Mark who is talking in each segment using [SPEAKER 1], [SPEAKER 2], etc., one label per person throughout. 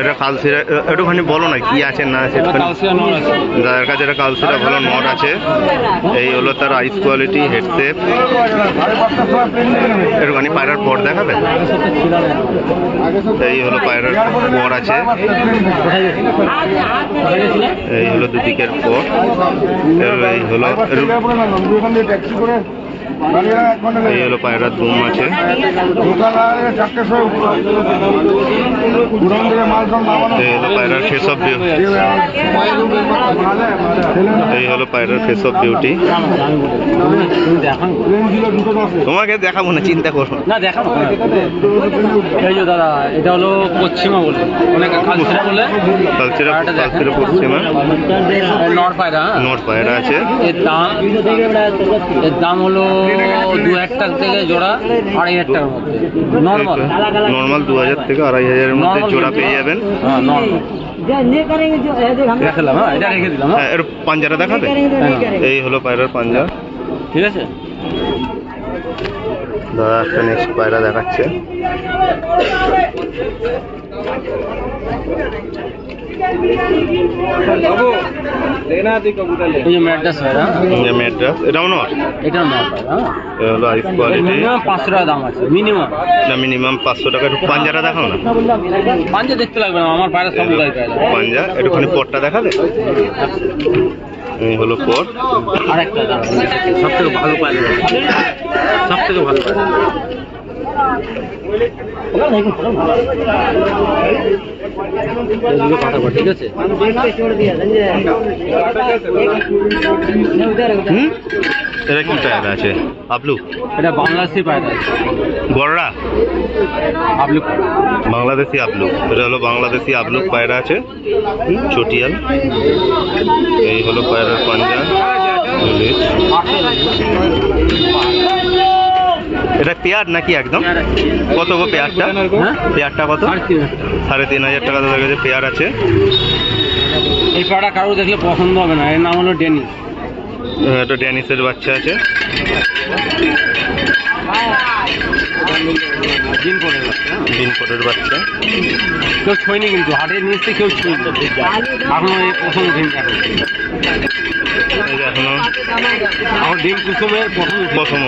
[SPEAKER 1] এটা কালসিরা একটুখানি বলো না কি আছে না আছে যাদের কাছে এটা কালসিরা ভালো নট আছে এই হলো তার আইস কোয়ালিটি হেডসেপ একটুখানি পায়রার পর দেখাবে এই হলো পায়রার পর আছে। এই হলো দুদিকের পর এই হলো এই হলো পায়রার দুম আছে। ফেস অফ এই হলো পায়রার ফেস অফ বিউটি তোমাকে দেখাবো না চিন্তা করো
[SPEAKER 2] না। দেখাবো। এই যে দাদা এটা হলো পশ্চিমা বলে। অনেক কালচিরা বলে।
[SPEAKER 1] কালচিরা
[SPEAKER 2] পায়রাটা দেখেন।
[SPEAKER 1] কালচিরা পশ্চিমা।
[SPEAKER 2] নর পায়রা হ্যাঁ?
[SPEAKER 1] পায়রা আছে।
[SPEAKER 2] এর দাম এর দাম হলো দু হাজার টাকা থেকে জোড়া আড়াই হাজার টাকার মধ্যে। নর্মাল
[SPEAKER 1] নর্মাল দু হাজার থেকে আড়াই হাজারের মধ্যে জোড়া পেয়ে যাবেন।
[SPEAKER 2] হ্যাঁ হ্যাঁ হ্যাঁ
[SPEAKER 1] এর পাঞ্জারা দেখাবে এই হলো পায়রার পাঞ্জা।
[SPEAKER 2] ঠিক আছে।
[SPEAKER 1] দাদা একটা নেক্সট পায়রা দেখাচ্ছে।
[SPEAKER 2] এই যে ম্যাড্রাস পায়রা হ্যাঁ?
[SPEAKER 1] যে মেড্রাস এটাও নট
[SPEAKER 2] এটাও নর পায়রা হ্যাঁ
[SPEAKER 1] এ হলো কোয়ালিটি
[SPEAKER 2] মিনিমাম পাঁচশো টাকা দাম আছে মিনিমাম
[SPEAKER 1] না মিনিমাম পাঁচশো টাকা একটু পাঞ্জারা দেখাও না।
[SPEAKER 2] পাঞ্জা দেখতে লাগবে না আমার পায়রা সব
[SPEAKER 1] পাঞ্জা একটুখানি পটটা দেখাবে এই হলো পট।
[SPEAKER 2] আরেকটা দাম। সব থেকে ভালো পায়রা সব থেকে ভালো আছে
[SPEAKER 1] এটা কি পায়রা আপলু
[SPEAKER 2] এটা বাংলাদেশি
[SPEAKER 1] বাংলাদেশি হলো বাংলাদেশি আপলুক পায়রা আছে চটিয়াল এই হলো পায়রার পাঞ্জা। এটা পেয়ার নাকি একদম? কত গো পেয়ারটা?
[SPEAKER 2] হ্যাঁ?
[SPEAKER 1] পেয়ারটা কত? সাড়ে তিন হাজার টাকা দাদা কাছে পেয়ার আছে।
[SPEAKER 2] এই পায়রা কারও দেখলে পছন্দ হবে না এর নাম হলো ডেনিস।
[SPEAKER 1] আহ, এটা ড্যানিসের বাচ্চা আছে।
[SPEAKER 2] করে বাচ্চা, হ্যাঁ? কেউ ছুঁয়নি কিন্তু হাটে এসছে কেউ ছুঁয়নি। এখনও এই প্রথম
[SPEAKER 1] এখনও
[SPEAKER 2] আমার ডিম কুসুমের প্রথম।
[SPEAKER 1] প্রথম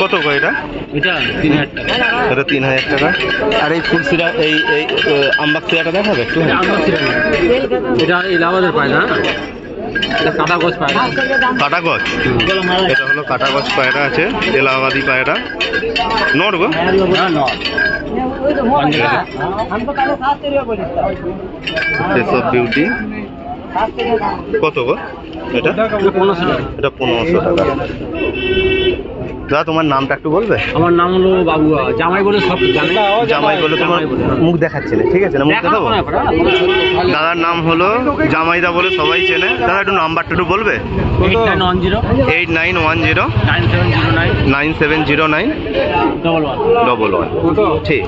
[SPEAKER 1] কত গো এটা?
[SPEAKER 2] এটা তিন হাজার টাকা।
[SPEAKER 1] এটা তিন হাজার টাকা। আর এই ফুলসিরা এই এই আমবাগ সিরাটা দেখাবে একটু?
[SPEAKER 2] এটা না। এটা এলাহাবাদের পায়রা হ্যাঁ? কাটা গোছ পায়রা
[SPEAKER 1] কাটা গছ? এটা হলো কাটা গছ পায়রা আছে। এলাহাবাদি পায়রা। নর গো? বিউটি। কত গো? এটা?
[SPEAKER 2] পনেরোশো টাকা।
[SPEAKER 1] এটা পনেরোশো টাকা। দাদা তোমার নামটা একটু বলবে?
[SPEAKER 2] আমার নাম হলো বাবুয়া। জামাই বলে সব জানে।
[SPEAKER 1] জামাই বলে তোমার মুখ দেখাচ্ছে না ঠিক আছে না মুখ
[SPEAKER 2] দেখাবো? হ্যাঁ?
[SPEAKER 1] দাদার নাম হলো জামাইদা বলে সবাই চেনে। দাদা একটু নাম্বারটা একটু বলবে?
[SPEAKER 2] Eight nine one zero
[SPEAKER 1] eight nine one zero
[SPEAKER 2] nine seven zero nine
[SPEAKER 1] nine seven zero nine
[SPEAKER 2] double one
[SPEAKER 1] double one ঠিক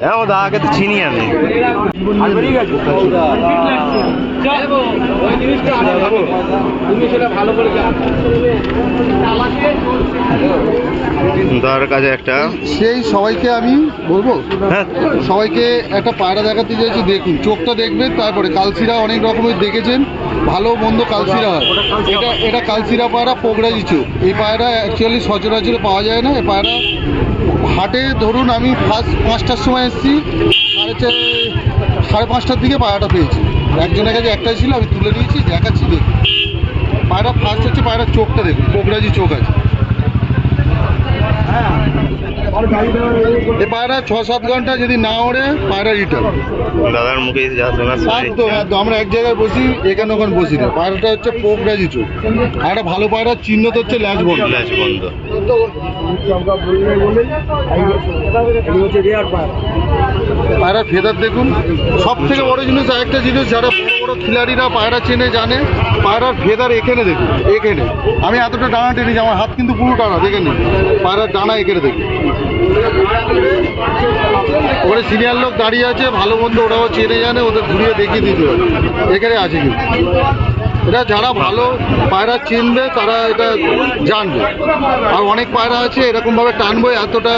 [SPEAKER 1] হ্যাঁ ও দাদাকে তো চিনি আমি। দাদার কাছে একটা।
[SPEAKER 3] সেই সবাইকে আমি বলব?
[SPEAKER 1] হ্যাঁ।
[SPEAKER 3] সবাইকে একটা পায়রা দেখাতে চাইছি দেখুন। চোখটা দেখবেন তারপরে কালসিরা অনেক রকমের দেখেছেন। ভালো মন্দ কালসিরা হয়। এটা এটা কালসিরা পায়রা পোগরাজি চোখ। এই পায়রা অ্যাকচুয়ালি সচরাচর পাওয়া যায় না। এই পায়রা হাটে ধরুন আমি ফার্স্ট পাঁচটার সময় এসেছি সাড়ে চার সাড়ে পাঁচটার দিকে পায়রাটা পেয়েছি। একজনের কাছে একটাই ছিল আমি তুলে নিয়েছি দেখাচ্ছি দেখুন। পায়রা ফার্স্ট হচ্ছে পায়রার চোখটা দেখুন পোগরাজি চোখ আছে এ পায়রা ছ সাত ঘণ্টা যদি না ওড়ে পায়রা রিটার্ন
[SPEAKER 1] দাদার মুখে
[SPEAKER 3] একদম একদম। আমরা এক জায়গায় বসি এখানে ওখানে বসি না। পায়রাটা হচ্ছে পোকরাজি চোখ আর একটা ভালো পায়রার চিহ্ন তো হচ্ছে ল্যাচ বন্ধ।
[SPEAKER 1] ল্যাচ বন্ধ।
[SPEAKER 3] পায়রার ফেদার দেখুন। সব থেকে বড় জিনিস আরেকটা জিনিস যারা বড় বড় খিলাড়িরা পায়রা চেনে জানে পায়রার ফেদার এখানে দেখুন এখানে। আমি এতটা ডানা টেনেছি আমার হাত কিন্তু পুরো টানা দেখে নিন পায়রার ডানা এখানে দেখি ওখানে সিনিয়র লোক দাঁড়িয়ে আছে, ভালো মন্দ ওরাও চেনে জানে, ওদের ঘুরিয়ে দেখিয়ে দিতে হবে। এখানে আছে কিন্তু। এটা যারা ভালো পায়রা চিনবে তারা এটা জানবে। আর অনেক পায়রা আছে এরকম ভাবে টানবে এতটা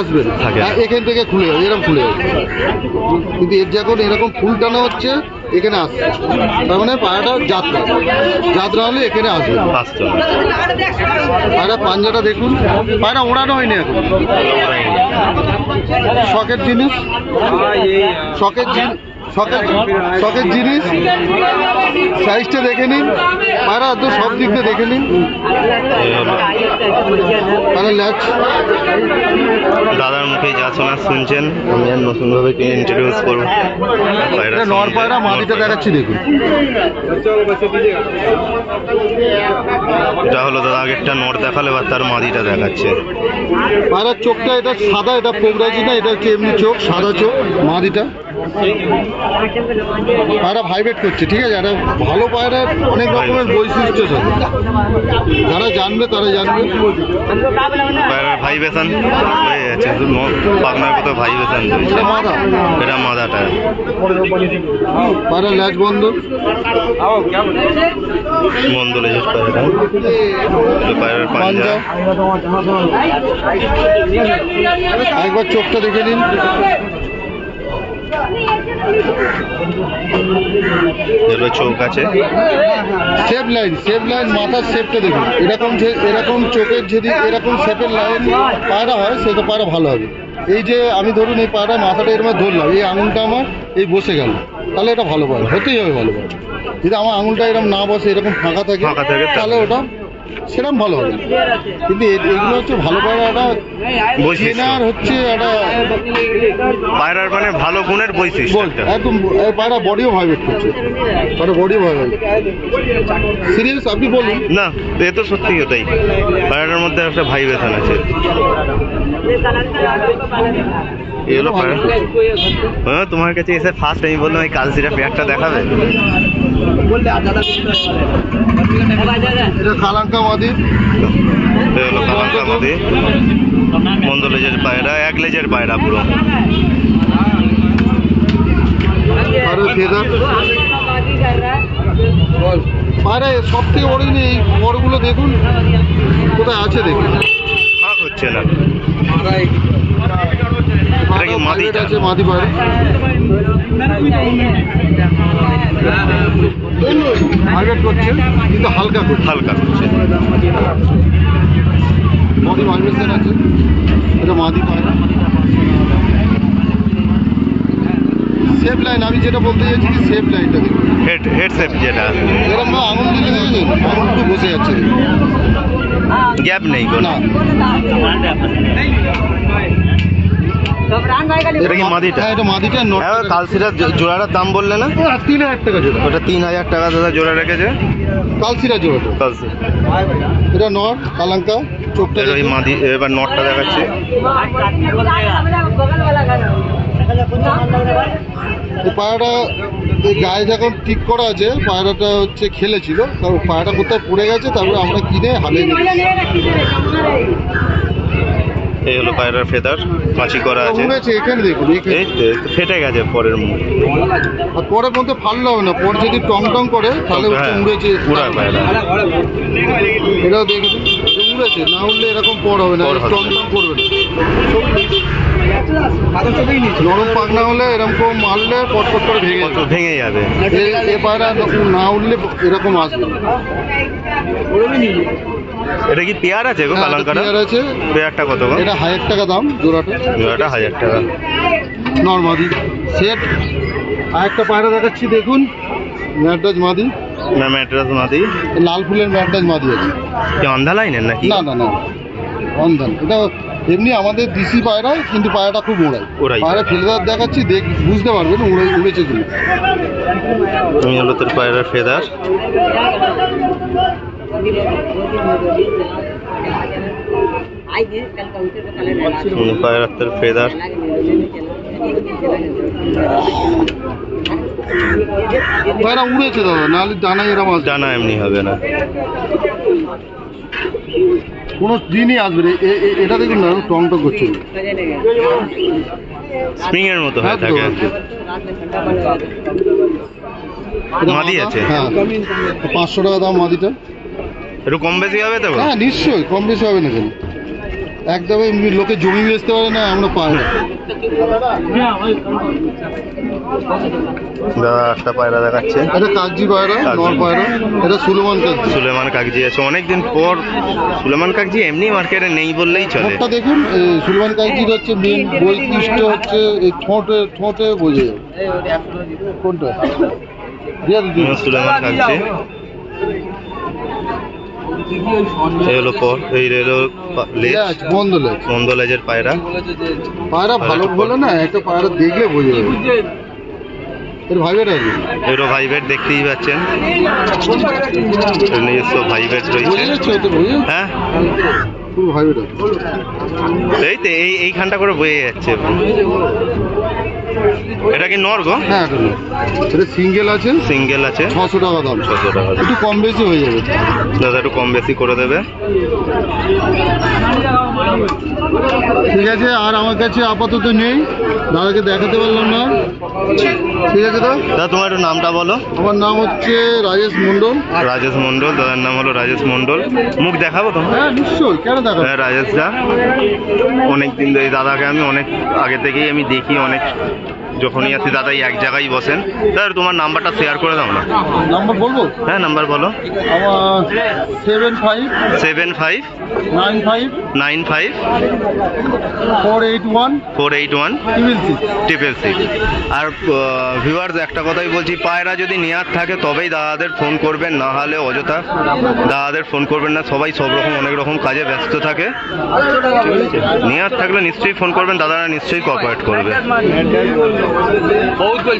[SPEAKER 3] আসবে হ্যাঁ, এখান থেকে খুলে যাবে এরকম খুলে যাবে। কিন্তু এর যখন এরকম ফুল টানা হচ্ছে এখানে আসছে তার মানে পায়রাটা যাত্রা। যাত্রা হলে এখানে আসবে পায়রা পাঞ্জাটা দেখুন। পায়রা ওড়ানো হয়নি এখন। শখের জিনিস। শখের জিনিস। শখের জিনিস সাইজটা দেখে নিন পায়রা তো সব দিক দিয়ে দেখে নিন।
[SPEAKER 1] দাদার মুখে যা শোনা শুনছেন আমি আর নতুনভাবে ইন্ট্রোডিউস করব?
[SPEAKER 3] নর পায়রা
[SPEAKER 1] পায়রা।
[SPEAKER 3] দেখাচ্ছি দেখুন।
[SPEAKER 1] এটা হলো দাদা আগেরটা নর দেখালে এবার তার মাদিটা দেখাচ্ছে।
[SPEAKER 3] পায়রার চোখটা এটা সাদা এটা পোগরাজি না এটা হচ্ছে এমনি চোখ সাদা চোখ মাদিটা পায়রা ভাইব্রেট করছে ঠিক আছে? একটা ভালো পায়রার অনেক রকমের বৈশিষ্ট্য আছে যারা জানবে তারা জানবে।
[SPEAKER 1] পায়রার হয়ে যাচ্ছে ন- পাখনার কোথাও ভাইবেশন
[SPEAKER 3] এটা মাদা?
[SPEAKER 1] এটা মাদাটা।
[SPEAKER 3] পায়রা ল্যাচ বন্ধ?
[SPEAKER 1] মন্দলে যে পায়রা। পায়রার
[SPEAKER 3] পাঞ্জা।
[SPEAKER 1] পাঞ্জা?
[SPEAKER 3] একবার চোখটা দেখে নিন।
[SPEAKER 1] এগুলো চোখ আছে।
[SPEAKER 3] সেফ লাইন মাথার শেপটা দেখুন। এরকম যে এরকম চোখের যদি এরকম শেপের লাইন পায়রা হয় সে তো পায়রা ভালো হবে। এই যে আমি ধরুন এই পায়রা মাথাটা এরকম ধরলাম এই আঙুলটা আমার এই বসে গেল। তাহলে এটা ভালো পায়রা হতেই হবে ভালো পায়রা। যদি আমার আঙুলটা এরকম না বসে এরকম ফাঁকা থাকে, তাহলে ওটা সেরকম ভালো হবে কিন্তু এগুলো হচ্ছে ভালো পায়রা একটা চেনার হচ্ছে একটা
[SPEAKER 1] পায়রার মানে ভালো গুণের বৈশিষ্ট্য।
[SPEAKER 3] একদম পায়রা বডিও ভাইব্রেট করছে। পায়রা বডিও ভাইব্রেট সিরিয়াস আপনি বলুন।
[SPEAKER 1] না এ তো সত্যি ওটাই। পায়রার মধ্যে একটা ভাইবেশন আছে। এগুলো পায়রা। হ্যাঁ তোমার কাছে এসে ফার্স্ট আমি বললাম এই কালসিরা পেয়ারটা দেখাবে?
[SPEAKER 3] এটা কালাঙ্কা মাদি।
[SPEAKER 1] হলো কালাঙ্কা মাদি। লেজের পায়রা এক লেজের পায়রা পুরো।
[SPEAKER 3] আর ওই ফেদার পায়রা সব থেকে বড় জিনিস এই বড়গুলো দেখুন কোথায় আছে দেখুন।
[SPEAKER 1] হচ্ছে না
[SPEAKER 3] মাদি পায়রা করছে কিন্তু হালকা করছে।
[SPEAKER 1] হালকা করছে।
[SPEAKER 3] বডি ভাইব্রেশন আছে। এটা মাদি পায়রা সেফ লাইন আমি যেটা বলতে চাইছি কি সেফ লাইনটা দেখুন।
[SPEAKER 1] হেড হেড সেপ যেটা
[SPEAKER 3] এরকম আঙুল দিলে আঙুল বসে যাচ্ছে
[SPEAKER 1] গ্যাপ নেই কোনো। এটা কি মাদিটা?
[SPEAKER 3] হ্যাঁ এটা মাদিটা
[SPEAKER 1] হ্যাঁ কালসিরা জোড়াটার দাম বললে না?
[SPEAKER 3] তিন হাজার টাকা জোড়া।
[SPEAKER 1] ওটা তিন হাজার টাকা দাদা জোড়া রেখেছে।
[SPEAKER 3] কালসিরা জোড়াটা
[SPEAKER 1] কালসি।
[SPEAKER 3] এটা নর কালাঙ্কা চোখটা
[SPEAKER 1] এবার নটটা দেখাচ্ছে।
[SPEAKER 3] পায়রাটা গায়ে যখন ঠিক করা আছে পায়রাটা হচ্ছে খেলেছিল। তারপর পায়রাটা কোথায় পড়ে গেছে তারপরে আমরা কিনে হালে
[SPEAKER 1] এই হলো পায়রার ফেদার মাছি করা আছে।
[SPEAKER 3] এখানে দেখুন
[SPEAKER 1] ফেটে গেছে পরের মুখ।
[SPEAKER 3] আর পরে মধ্যে ফাললে হবে না পরে যদি টং টং করে তাহলে
[SPEAKER 1] হ্যাঁ,
[SPEAKER 3] উড়েছে।
[SPEAKER 1] উড়ার পায়রা।
[SPEAKER 3] এটাও এটা উড়েছে না উঠলে এরকম পর হবে না টং টং করবে না। নরম পাখনা হলে এরকম মারলে পট পট করে ভেঙে যাবে।
[SPEAKER 1] ভেঙে যাবে।
[SPEAKER 3] এ- পায়রা না উঠলে এরকম আসবে। না।
[SPEAKER 1] এটা কি পেয়ার আছে গো
[SPEAKER 3] হ্যাঁ,
[SPEAKER 1] কালাঙ্কাটা
[SPEAKER 3] এটা পেয়ার আছে।
[SPEAKER 1] পেয়ারটা কত গো?
[SPEAKER 3] এটা হাজার টাকা দাম জোড়াটা।
[SPEAKER 1] জোড়াটা হাজার টাকা।
[SPEAKER 3] নর্মাদি। সেট। আর একটা পায়রা দেখাচ্ছি দেখুন। ম্যাড্রাজ মাদি।
[SPEAKER 1] না ম্যাট্রাস মাদি।
[SPEAKER 3] লাল ফুলের ম্যাড্রাজ মাদি আছে।
[SPEAKER 1] কি অন্ধা লাইনের নাকি?
[SPEAKER 3] না না না। অন্ধন এটা এমনি আমাদের দিশি পায়রা কিন্তু পায়রাটা খুব ওড়ায়
[SPEAKER 1] ওড়ায়।
[SPEAKER 3] পায়রা ফেলে দেখাচ্ছি দেখ বুঝতে পারবেন উড়ে উড়েছে কিনা।
[SPEAKER 1] তুমি হলো তোর পায়রার ফেদার। পায়রার তোর ফেদার।
[SPEAKER 3] পায়রা উড়েছে দাদা নাহলে ডানায় এরম
[SPEAKER 1] ডানা এমনি হবে না।
[SPEAKER 3] কোনো দিনই আসবে না। এটা দেখুন না টং টং করছে।
[SPEAKER 1] স্প্রিং এর মতো হয়ে
[SPEAKER 3] একদম,
[SPEAKER 1] থাকে মাদি আছে?
[SPEAKER 3] হ্যাঁ। পাঁচশো টাকা দাম মাদিটা।
[SPEAKER 1] একটু কম বেশি হবে তো?
[SPEAKER 3] হ্যাঁ নিশ্চয়ই কম বেশি হবে না কেন? একদমই লোকে জমি বেচতে পারে না এমন পায় না।
[SPEAKER 1] দাদা একটা পায়রা দেখাচ্ছে।
[SPEAKER 3] এটা কাগজি পায়রা নর পায়রা এটা সুলেমান কাগজি
[SPEAKER 1] সুলেমান কাগজি আছে। অনেকদিন পর সুলেমান কাগজি এমনি মার্কেটে নেই বললেই চলে।
[SPEAKER 3] ঠোঁটটা দেখুন সুলেমান কাগজির হচ্ছে মেন বৈশিষ্ট্য হচ্ছে এই ঠোঁটে ঠোঁটে বোঝে। কোনটা?
[SPEAKER 1] সুলেমান কাগজি এই হলো পর এই হলো লেজ।
[SPEAKER 3] লেজ, বন্ধ লেজ।
[SPEAKER 1] মন্দ লেজের পায়রা।
[SPEAKER 3] পায়রা ভালো বলে না একটা পায়রা দেখলে বোঝে যাবে। এর ভাইবেট আছে
[SPEAKER 1] এগুলো ভাইবেট দেখতেই পাচ্ছেন। নিজস্ব ভাইবেট রয়েছে। হ্যাঁ?
[SPEAKER 3] পুরো ভাইবেট
[SPEAKER 1] এই তো এই এইখানটা করে বয়ে যাচ্ছে। এটা কি নর গো?
[SPEAKER 3] হ্যাঁ এটা। এটা সিঙ্গেল আছে।
[SPEAKER 1] সিঙ্গেল আছে।
[SPEAKER 3] ছশো টাকা দাম।
[SPEAKER 1] ছশো টাকা
[SPEAKER 3] একটু কম বেশি হয়ে যাবে।
[SPEAKER 1] দাদা একটু কম বেশি করে দেবে।
[SPEAKER 3] ঠিক আছে আর আমার কাছে আপাতত নেই। দাদাকে দেখাতে পারলাম না। ঠিক আছে
[SPEAKER 1] দাদা তোমার একটু নামটা বলো।
[SPEAKER 3] আমার নাম হচ্ছে রাজেশ মন্ডল
[SPEAKER 1] রাজেশ মন্ডল দাদার নাম হলো রাজেশ মন্ডল মুখ দেখাবো তো?
[SPEAKER 3] হ্যাঁ নিশ্চয়ই কেন দেখো
[SPEAKER 1] হ্যাঁ রাজেশ দা। অনেক দিন ধরে দাদাকে আমি অনেক আগে থেকেই আমি দেখি অনেক যখনই আসি দাদা এই এক জায়গায় বসেন। দাদা তোমার নাম্বারটা শেয়ার করে দাও না।
[SPEAKER 3] নাম্বার বলব?
[SPEAKER 1] হ্যাঁ নাম্বার বলো।
[SPEAKER 3] Seven five
[SPEAKER 1] seven five
[SPEAKER 3] nine five
[SPEAKER 1] nine five
[SPEAKER 3] four eight one
[SPEAKER 1] four eight one
[SPEAKER 3] triple six
[SPEAKER 1] আর ভিউয়ার্স একটা কথাই বলছি পায়রা যদি নেওয়ার থাকে তবেই দাদাদের ফোন করবেন না হলে অযথা দাদাদের ফোন করবেন না। সবাই সব রকম অনেক রকম কাজে ব্যস্ত থাকে। নেওয়ার থাকলে নিশ্চয়ই ফোন করবেন দাদারা নিশ্চয়ই কোঅপারেট করবে। Both will